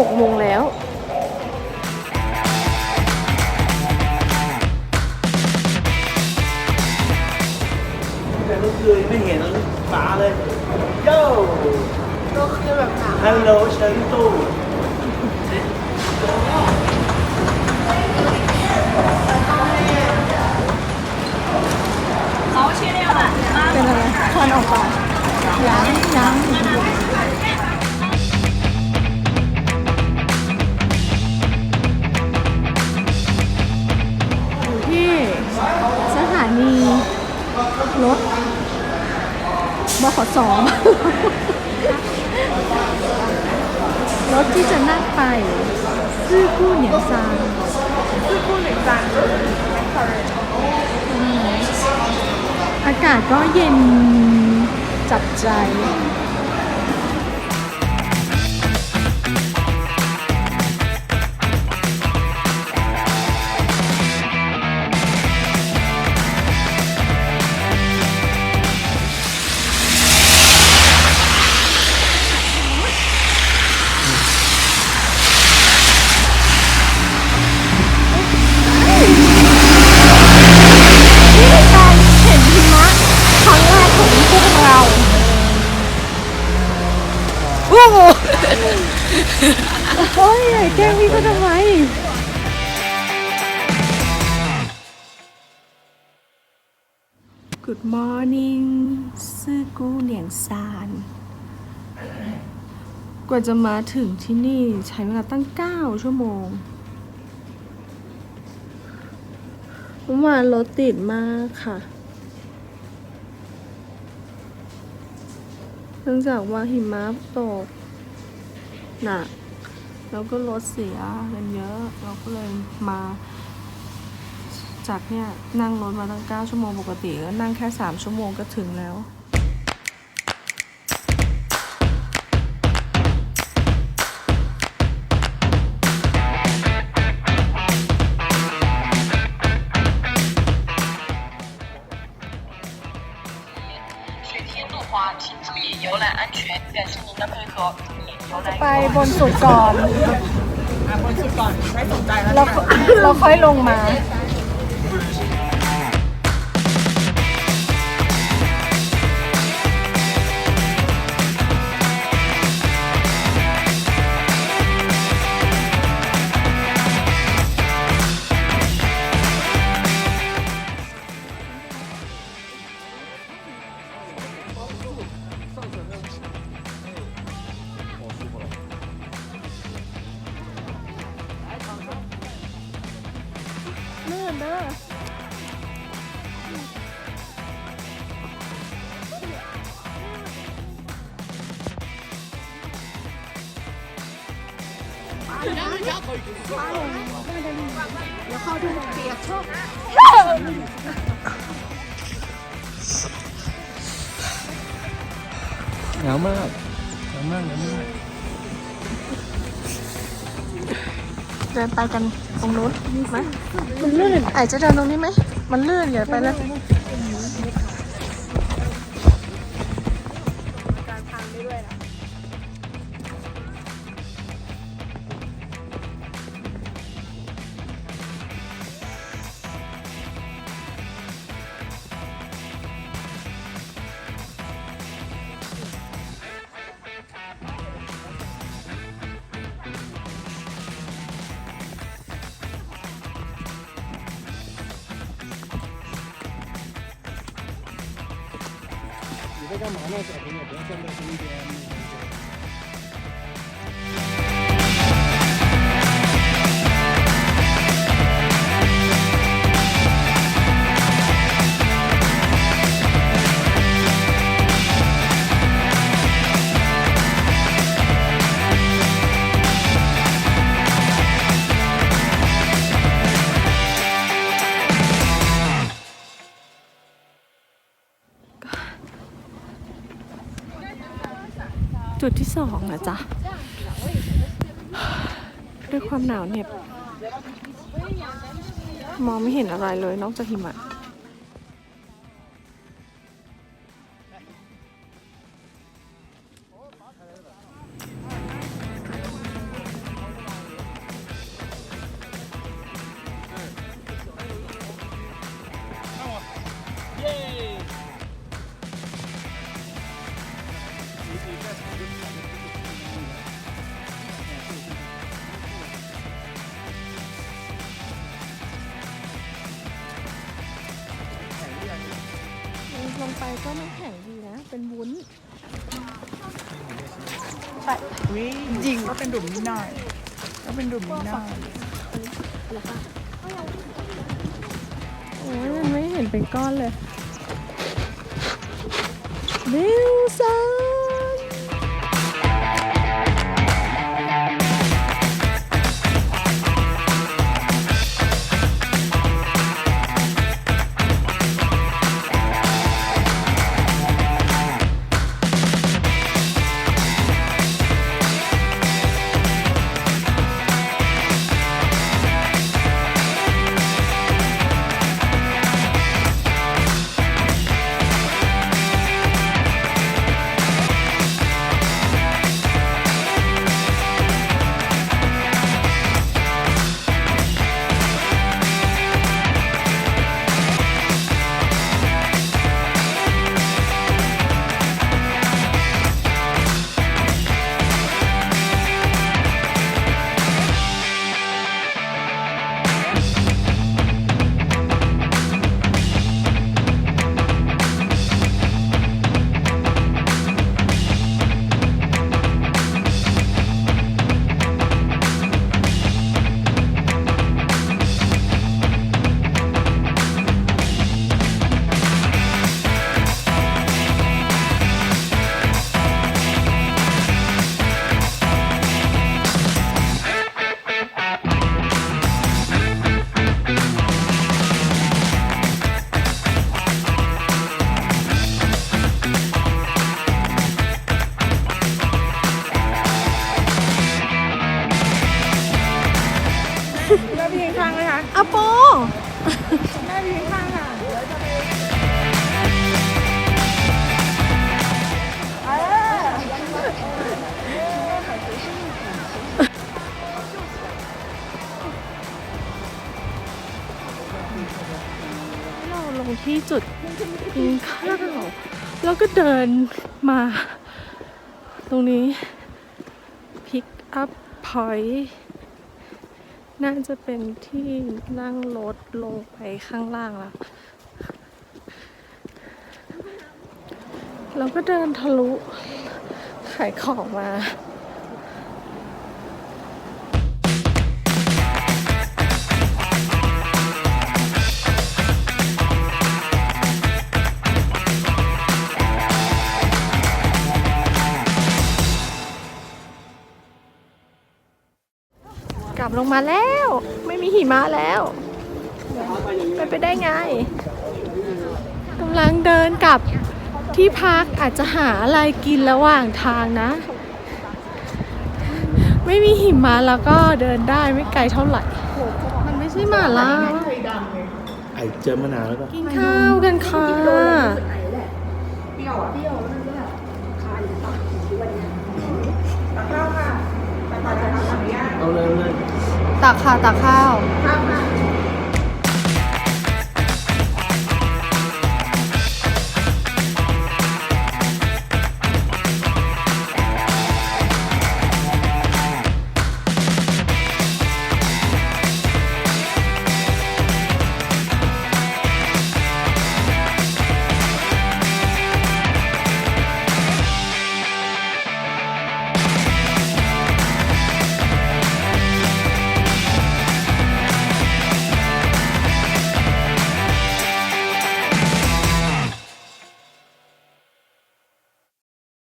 หกโมงแล้ว แต่เมื่อคืนไม่เห็นหมาเลยโย่ก็คือแบบฮัลโหลเชิญตู้เขาเชิญนอะไรควันออกไปยังยัง รถบขสรถที่จะนั่งไปซื่อกู้เหนียงซานซื่อกู้เหนียงซานอากาศก็เย็นจับใจ โอ้โหโอ้ยแกล้งพี่ก็ทำไม Good morning ซื่อกู้เหนียงซาน กว่าจะมาถึงที่นี่ใช้เวลาตั้ง 9 ชั่วโมงเมื่อวานรถติดมากค่ะ นื่องจากว่าหิมะตกหนักแล้วก็รถเสียกันเยอะ เราก็เลยมา จากเนี่ยนั่งรถมาตั้ง 9 ชั่วโมงปกติก็นั่งแค่ 3 ชั่วโมงก็ถึงแล้ว 水天路滑，请注意游览安全，感谢您的配合。游览 ไปบนสุดก่อน บนสุดก่อนไม่สนใจแล้ว เราเราค่อยลงมา เ ลื่อนเด้อหนาวมากหนาวมากหนาวมาก เดินไปกันตรงนู้นไหมมันลื่นไอจะเดินตรงนี้ไหม มันลื่นอย่าไปเล 在干嘛呢？小朋友不要站在中间。 จุดที่สองนะจ๊ะ ด้วยความหนาวเหน็บ มองไม่เห็นอะไรเลยนอกจากหิมะ ก็ไม่แข็งดีนะ เป็นวุ้นจริงก็เป็นดุ่มนิดหน่อย ก็เป็นดุ่มนิดหน่อยโอ้ยมันไม่เห็นเป็นก้อนเลยวิวซัน อะโปเราลงที่จุดกินข้าวแล้วก็เดินมา ตรงนี้ pick up point น่าจะเป็นที่นั่งรถลงไปข้างล่างแล้ว เราก็เดินทะลุขายของมา กลับลงมาแล้ว ไม่มีหิมะแล้วเป็นไปได้ไงกำลังเดินกลับที่พักอาจจะหาอะไรกินระหว่างทางนะ ไม่มีหิมะแล้วก็เดินได้ไม่ไกลเท่าไหร่ มันไม่ใช่หมาล่าไอเจอมานานแล้วป่ะกินข้าวกันค่ะเอาเลยเอาเลย ตักค่ะตักข้าว ข้าวค่ะ